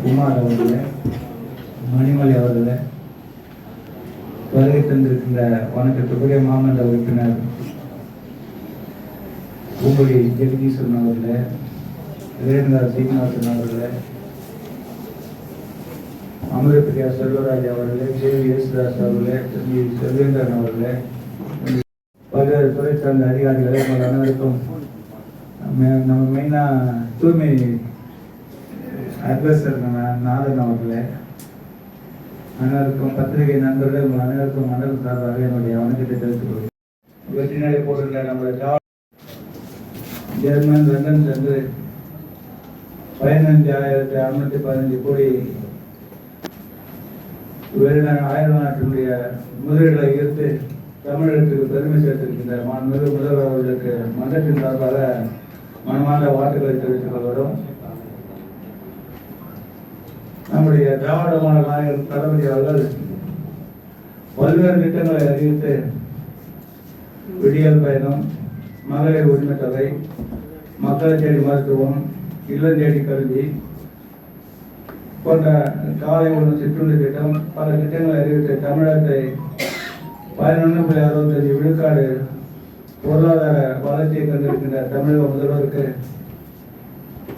குமார் அவர்களே மணிமலை அவர்களே வருகை தந்திருக்கின்ற வணக்கத்துக்குரிய மாமல்ல உறுப்பினர் பூங்குடி ஜெகதீஸ்வரன் அவர்களே ரேணுகா சீனிவாசன் அவர்களே அமிர்தபிரியா செல்வராஜ் அவர்களே ஜே யேசுதாஸ் அவர்களே தம்பி செல்வேந்திரன் அவர்களே பல்வேறு துறை சார்ந்த அதிகாரிகளே உங்கள் அனைவருக்கும் நம்ம மெயினாக தூய்மை அட்வைசர் நாதன் அவர்களே. அனைவருக்கும் பத்திரிகை நண்பர்களே உங்கள் அனைவருக்கும் மண்டல் சார்பாக என்னுடைய வணக்கத்தை தெரிவித்துக் கொள்கிறேன் வெற்றி போட்டுள்ள நம்முடைய ஜா- ஜெர்மன் லண்டன் சென்று பதினஞ்சு ஆயிரத்தி அறுநூத்தி பதினஞ்சு கோடி வெளிநாடு ஆயிரம் நாட்டினுடைய முதலீடுகளை ஈர்த்து தமிழகத்துக்கு பெருமை சேர்த்திருக்கின்ற மாண்புமிகு முதல்வர் அவர்களுக்கு மன்றத்தின் சார்பாக மனமார்ந்த வாழ்த்துக்களை தெரிவித்துக் கொள்கிறோம். நம்முடைய திராவிட நாயகர் தளபதி அவர்கள் பல்வேறு திட்டங்களை அறிவித்து விடியல் பயணம் மகளிர் உரிமை தொகை மக்களை தேடி மருத்துவம் இல்லம் தேடி கல்வி போன்ற காலை உணவு சிற்றுண்டி திட்டம் பல திட்டங்களை அறிவித்து தமிழகத்தை பதினொன்று புள்ளி அறுபத்தஞ்சு விழுக்காடு பொருளாதார வளர்ச்சியை கண்டிருக்கின்ற தமிழக முதல்வருக்கு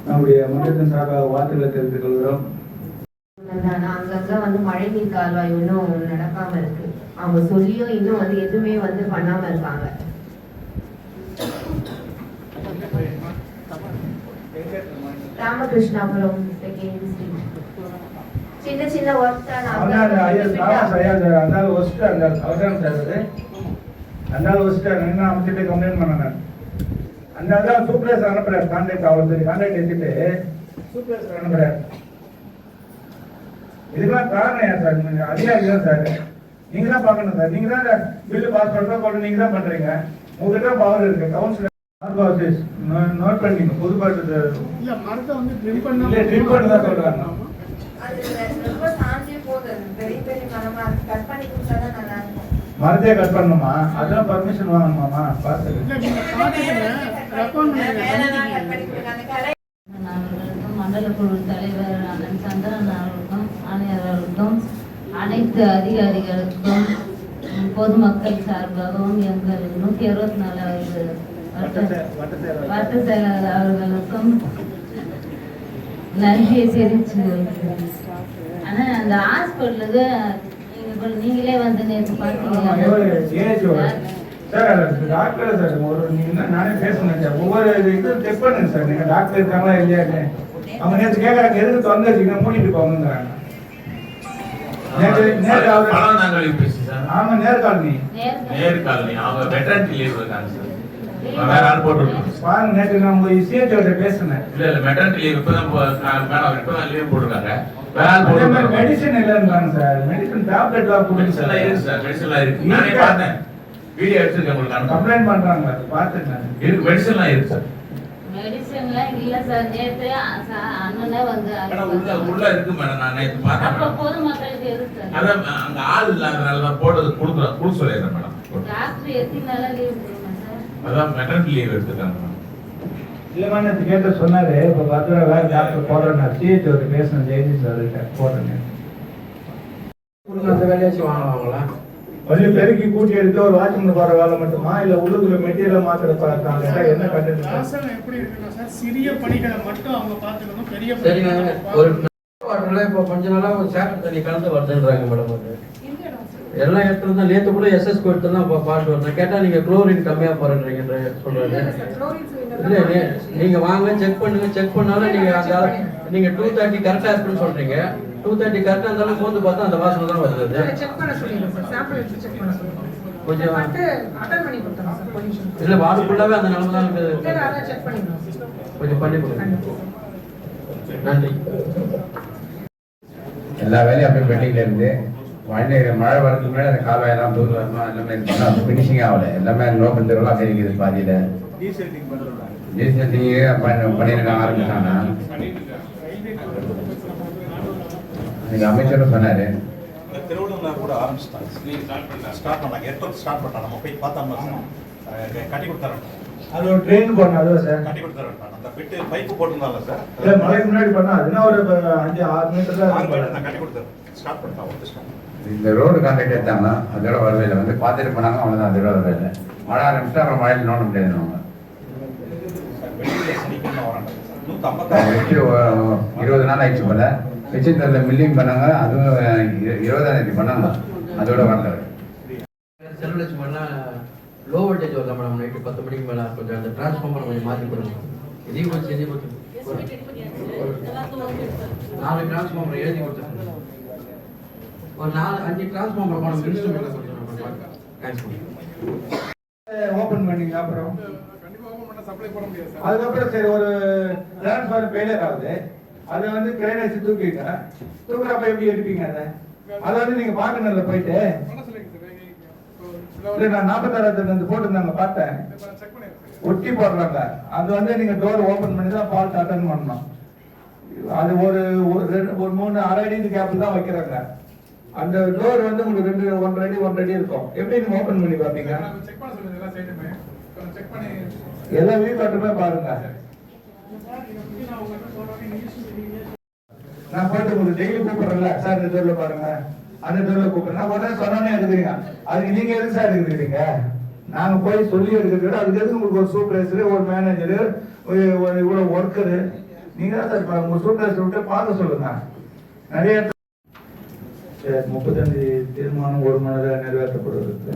நம்முடைய மன்றத்தின் சார்பாக வாழ்த்துக்களை தெரிவித்துக் கொள்கிறோம். ஆனா அங்கங்க வந்து மழைநீர் கால்வாய் இன்னும் நடக்காம இருக்கு. அவங்க சொல்லியும் இன்னும் வந்து எதுவுமே வந்து பண்ணாம இருக்காங்க. ராமகிருஷ்ணாபுரம் செகண்ட் ஸ்ட்ரீட் சின்ன சின்ன ஒர்க் தான் அந்தால வச்சுட்டு அந்த அவசரம் சார் என்ன அமைச்சிட்டு கம்ப்ளைண்ட் பண்ணேன் அந்த தான் சூப்பர்வைசர் அனுப்புறாரு கான்டாக்ட் அவருக்கு கான்டாக்ட் எடுத்துட்டு. அனுப்புறாரு. இதுக்கெல்லாம் காரணம் ஏன் சார்? நீங்க அதிகாரி தான் சார். நீங்க தான் பார்க்கணும் சார். நீங்க தான் பில்லு பாஸ் பண்றோம் போட்டு நீங்க தான் பண்றீங்க. உங்ககிட்ட பவர் இருக்கு. கவுன்சிலர் நோட் பண்ணிங்க புதுப்பாட்டு இல்ல மரத்தை வந்து ட்ரிம் பண்ணா பண்ண தான் சொல்றாங்க. மரத்தையே கட் பண்ணணுமா? அதெல்லாம் பர்மிஷன் வாங்கணுமாமா? பார்த்து மண்டல குழு தலைவர் அண்ணன் சந்திரன் அனைத்து அதிகாரிகளுக்கும் பொதுமக்கள் சார்பாகவும் எங்கள் நூற்றி அறுபத்தி நாலாவது வட்ட வட்ட செயலாளர் அவர்களுக்கும் நன்றியை தெரிவிச்சு கொள்கிறேன். ஆனா அந்த ஹாஸ்பிட்டலுக்கு நீங்க நீங்களே வந்து நேற்று ஆமா, சார் டாக்டர் சார் ஒரு நீங்க நானே பேசணும் சார். ஒவ்வொரு இது செக் பண்ணுங்க சார் நீங்க டாக்டர் இருக்காங்களா இல்லையா அவங்க நேற்று கேட்கறாங்க எதுக்கு திறந்து வச்சுக்கணும் மூடிட்டு போங்கிறாங்க நேற்று நேற்று அவர் பணம் நாங்கள் யூபிஎஸ்சி சார். ஆமா நேர்காணி நேர்காணல். நேர் காலனி அவங்க வெட்டரன்டி லீவ் இருக்காங்க சார். வேற ஆள் போட்டு. பாருங்க நேற்று நான் உங்க பேசினேன். இல்ல இல்ல மெட்டர்னிட்டி லீவ் இப்பதான் மேடம் இப்பதான் லீவ் போட்டிருக்காங்க. மெடிசன் இல்லைன்றாங்க சார். மெடிசன் டேப்லெட் எல்லாம் இருக்கு சார். மெடிசன் எல்லாம் இருக்கு. நானே இருக்கு. பார்த்தேன். வீடியோ எடுத்துருக்கேன் உங்களுக்கு. கம்ப்ளைண்ட் பண்றாங்க பார்த்துட்டேன் இருக்கு. மெடிசன் எல்லாம் இருக்கு சார். மெடிசன்லாம் இல்ல சார் நேத்து அண்ணனே வந்து உள்ள உள்ள இருக்கு மேடம் நான் நேற்று பார்த்தேன் அப்ப மேடம். பொதுமக்களுக்கு எதுக்கு சார்? அதான் அங்க ஆள் இல்லாதனால தான் போட்டது கொடுக்குறேன் கொடுக்க சொல்லிடுறேன் மேடம் டாக்டர் எத்தனை நாளா லீவ் கொடுங்க சார்? அதான் மெட்டர்னிட்டி லீவ் எடுத்துருக்காங்க மேடம் இல்லைம்மா நேற்று கேட்ட சொன்னாரு இப்போ பத்து ரூபா வேறு டாக்டர் போடுறேன் சிஹெச்ஓட பேசினேன் ஜெயதீஷ் சார் போடுறேன் அந்த வேலையாச்சும் வாங்குவாங்களா கொஞ்சம் பெருக்கி கூட்டி எடுத்து ஒரு வாட்ச்மேன் போற வேலை மட்டுமா? இல்ல உள்ளுக்குள்ள மெட்டீரியல் மாத்திர பார்த்தாங்க என்ன கண்டென்ட் எப்படி இருக்குன்னா சார் சிறிய பணிகளை மட்டும் அவங்க பார்த்துக்கணும். பெரிய சரிங்க ஒரு வாட்டர்ல இப்போ கொஞ்ச நாளா ஒரு சேக்கர் தண்ணி கலந்து வருதுன்றாங்க மேடம் அது எல்லா இடத்துல தான் நேத்து கூட எஸ்எஸ் கோயிட்டு தான் பாட்டு வரேன் கேட்டா நீங்க குளோரின் கம்மியா போறேன்றீங்கன்ற சொல்றாரு. இல்ல நீ- நீங்க வாங்க செக் பண்ணுங்க செக் பண்ணாலும் நீங்க அந்த நீங்க டூ தேர்ட்டி கரெக்டா இருக்குன்னு சொல்றீங்க. டூ தேர்ட்டி கரெக்டா இருந்தாலும் போந்து பார்த்தா அந்த வாசனை தான் வருது. செக் பண்ண சொல்லிடுறேன் சார். சாம்பிள் எடுத்து செக் பண்ண சொல்லுங்க கொஞ்சம் அட்டன் பண்ணி கொடுத்துறேன் சார் இல்ல வார்டு அந்த நிலைமை தான் இல்லை இருக்குது அதான் செக் பண்ணிடுறோம் கொஞ்சம் பண்ணி கொடுங்க. நன்றி. எல்லா வேலையும் அப்படியே பெண்டிங்ல இருந்து மழை மழை வரதுக்கு முன்னாடி அந்த கால்வாயெல்லாம் தூர் வரணும் எல்லாமே இது பண்ணா ஃபினிஷிங் ஆகல. எல்லாமே நோக்கம் தெருவெல்லாம் சரிக்குது பாதியில. டீசென்டிங் பண்ணிருக்காங்க ஆரம்பிச்சாங்க இன்னைக்கு அமைச்சரும் சொன்னாரு. திருவள்ளுவர் கூட ஆரம்பிச்சிட்டாங்க. ஸ்டார்ட் பண்ணாங்க எட்டு ஸ்டார்ட் பண்ணாங்க நம்ம போய் பார்த்தோம்னா கட்டி கொடுத்தாங்க அது ஒரு ட்ரெயின் போடணும் அதுவா சார்? கட்டி கொடுத்துறேன் சார் அந்த பிட்டு பைப்பு போட்டிருந்தால சார். இல்ல மலைக்கு முன்னாடி பண்ணா அதுனா ஒரு அஞ்சு ஆறு மீட்டர் ஆறு மீட்டர் தான் நான் கட்டி கொடுத்துறேன் ஸ்டார்ட் ஸ்டார்ட் இந்த ரோடு கான்ட்ராக்ட் எடுத்தாங்க அதோட வரவே இல்லை. வந்து பார்த்துட்டு போனாங்க அவ்வளோதான் அதோட வரவே இல்லை. மழை ஆரம்பிச்சுட்டு அப்புறம் மழையில் நோண்ட முடியாது ஒரு இருபது நாள் ஆயிடுச்சு போல. வச்சு தரல மில்லிங் பண்ணாங்க அதுவும் இரு- இருபதாம் தேதி பண்ணாங்க. அதோட வரல செல்வலட்சுமி பண்ணால் லோ வோல்டேஜ் வரல மேடம் நைட்டு பத்து மணிக்கு மேலே கொஞ்சம் அந்த டிரான்ஸ்ஃபார்மர் கொஞ்சம் மாற்றி கொடுங்க. இதையும் கொஞ்சம் செஞ்சு கொடுத்து நாலு டிரான்ஸ்ஃபார்மர் எழுதி கொடுத்துருங்க. ஒரு நாலு அஞ்சு டிரான்ஸ்ஃபார்மர் போன மினிஸ்டர் மேலே கொடுத்துருங்க தேங்க்ஸ் ஓபன் பண்ணீங்க அப்புறம். கண்டிப்பா ஓபன் பண்ண சப்ளை போட முடியாது சார் அதுக்கப்புறம் சரி ஒரு டிரான்ஸ்ஃபார் ஃபெயிலியர் ஆகுது. அதை வந்து வச்சு தூக்கிங்க தூக்குறப்ப எப்படி எடுப்பீங்க அதை? அதை வந்து நீங்க பார்க்கணும்ல போயிட்டு. இல்ல நான் நாற்பத்தாயிரத்துல இருந்து போட்டிருந்தாங்க பார்த்தேன். ஒட்டி போடுறாங்க. அது வந்து நீங்க டோர் ஓபன் பண்ணி தான் ஃபால்ட் அட்டன் பண்ணணும். அது ஒரு ஒரு ரெண்டு ஒரு மூணு அரை அடி கேப் தான் வைக்கிறாங்க. அந்த டோர் வந்து உங்களுக்கு ரெண்டு ஒன்றரை அடி ஒன்றரை அடி இருக்கும். எப்படி நீங்க ஓபன் பண்ணி பார்ப்பீங்க? எல்லா சைடுமே செக் பண்ணி எல்லா வீடு கட்டுமே பாருங்க. நான் பாட்டு போயிட்டு உங்களுக்கு டெய்லி கூப்பிடுறேன்ல. சார் இந்த தெருவில் பாருங்க. அந்த தெருவில் கூப்பிடுறேன். நான் உடனே சொன்னோன்னே எடுக்கிறீங்க அதுக்கு நீங்க எது சார் எடுக்கிறீங்க நாங்க போய் சொல்லி எடுக்கிறது அதுக்கு எதுக்கு உங்களுக்கு ஒரு சூப்பர்வைசர் ஒரு மேனேஜர் ஒரு ஒரு இவ்வளவு ஒர்க்கரு நீங்க தான் சார் உங்க சூப்பர்வைசர் விட்டு பார்க்க சொல்லுங்க. நிறைய சரி, முப்பத்தஞ்சு தீர்மானம் ஒரு மனதில் நிறைவேற்றப்படுவதற்கு